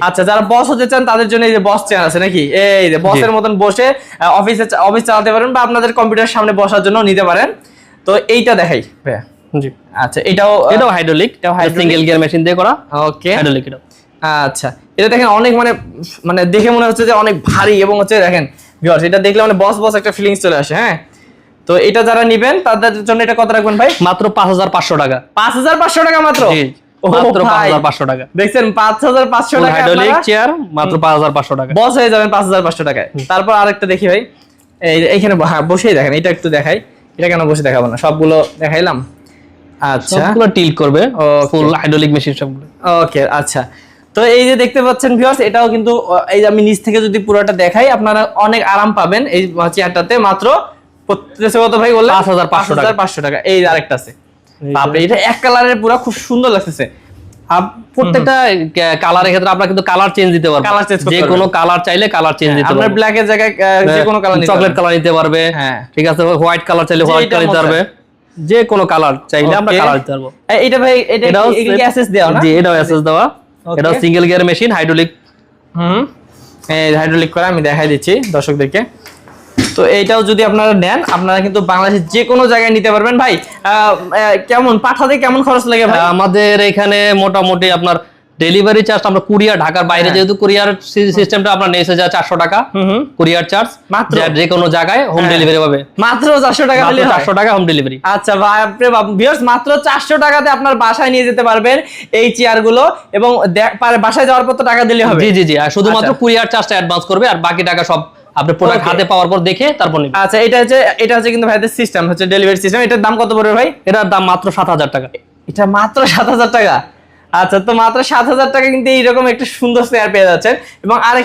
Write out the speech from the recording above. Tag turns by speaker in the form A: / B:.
A: আচ্ছা যারা বস হতে চান তাদের জন্য এই যে বস চেয়ার আছে নাকি? এই যে বসের মতন বসে অফিসে অফিস চালাতে পারেন বা আপনাদের কম্পিউটার সামনে বসার জন্য নিতে পারেন। তো এইটা দেখাই। ভাইয়া।
B: জি।
A: আচ্ছা এটাও
B: এটাও হাইড্রোলিক
A: এটাও।
B: সিঙ্গেল গিয়ার মেশিন দিয়ে করা।
A: ওকে
B: হাইড্রোলিক এটা
A: আচ্ছা এটা দেখেন অনেক মানে মানে দেখে মনে হচ্ছে যে অনেক ভারী এবং হচ্ছে দেখেন ভিউয়ার্স এটা দেখলে মানে বস বস একটা ফিলিংস চলে আসে হ্যাঁ? তো এটা যারা নিবেন তাদের জন্য এটা কত রাখবেন ভাই?
B: মাত্র পাঁচ হাজার পাঁচশো টাকা।
A: পাঁচ হাজার পাঁচশো টাকা মাত্র?
B: মাত্র টাকা।
A: দেখছেন টাকা
B: হাইড্রোলিক চেয়ার টাকা।
A: বস হয়ে যাবেন টাকায়। তারপর আরেকটা দেখি ভাই। এই এইখানে হ্যাঁ বসেই দেখেন এটা একটু দেখাই। এটা কেন বসে দেখাবো না? সবগুলো দেখাইলাম? আচ্ছা।
B: সবগুলো টিল করবে ফুল হাইড্রোলিক মেশিন সবগুলো।
A: ওকে আচ্ছা। তো এই যে দেখতে পাচ্ছেন ভিউয়ার্স এটাও কিন্তু এই যে আমি নিচ থেকে যদি পুরোটা দেখাই আপনারা অনেক আরাম পাবেন এই চেয়ারটাতে মাত্র কত ভাই বললেন?
B: 5,500 টাকা।
A: পাঁচশো টাকা। এই আরেকটা আছে। বাপরে এটা এক কালারের পুরো খুব সুন্দর লাগতেছে।
B: প্রত্যেকটা কালারের ক্ষেত্রে আপনারা কিন্তু কালার চেঞ্জ দিতে পারবেন।
A: Change করতে
B: যে কোনো কালার চাইলে কালার চেঞ্জ দিতে
A: আপনার ব্ল্যাকের জায়গায় যে কোনো কালার
B: চকলেট কালার নিতে পারবে।
A: হ্যাঁ।
B: ঠিক আছে হোয়াইট কালার চাইলে হোয়াইট কালার নিতে পারবে। যে কোনো কালার চাইলে আমরা কালার দিতে পারব।
A: এটা ভাই এটা কি- দেওয়া না?
B: জি এটাও দেওয়া. এটাও সিঙ্গেল গিয়ার মেশিন হাইড্রোলিক
A: হুম। এই হাইড্রোলিক করে আমি দেখাই দিচ্ছি দর্শকদেরকে। তো এইটাও যদি আপনারা নেন আপনারা কিন্তু বাংলাদেশের যে কোনো জায়গায় নিতে পারবেন। ভাই কেমন পাঠাতে কেমন খরচ লাগে ভাই?
B: আমাদের এখানে মোটামুটি আপনার ডেলিভারি চার্জ আমরা কুরিয়ার ঢাকার বাইরে
A: হ্যাঁ।
B: যেহেতু কুরিয়ার সিস্টেমটা আপনার এসে যায় চারশো টাকা কুরিয়ার চার্জ
A: মাত্র?
B: যে কোনো জায়গায় হোম
A: হ্যাঁ।
B: ডেলিভারি পাবে।
A: মাত্র চারশো টাকা
B: চারশো টাকা হোম ডেলিভারি
A: আচ্ছা আপনি মাত্র চারশো টাকাতে আপনার বাসায় নিয়ে যেতে পারবেন এই চেয়ারগুলো এবং বাসায় যাওয়ার পর তো টাকা দিলে হবে।
B: জি জি জি আর শুধুমাত্র
A: আচ্ছা।
B: কুরিয়ার চার্জটা অ্যাডভান্স করবে আর বাকি টাকা সব আপনি প্রোডাক্ট হাতে পাওয়ার পর দেখে তারপর নেবেন।
A: আচ্ছা এটা হচ্ছে এটা হচ্ছে কিন্তু ভাইদের সিস্টেম হচ্ছে ডেলিভারি সিস্টেম এটার দাম কত পড়বে ভাই?
B: এটার দাম মাত্র সাত হাজার টাকা।
A: এটা মাত্র সাত হাজার টাকা? আচ্ছা তো মাত্র সাত হাজার টাকা কিন্তু এইরকম একটা সুন্দর চেয়ার পেয়ে যাচ্ছেন। এবং আরেক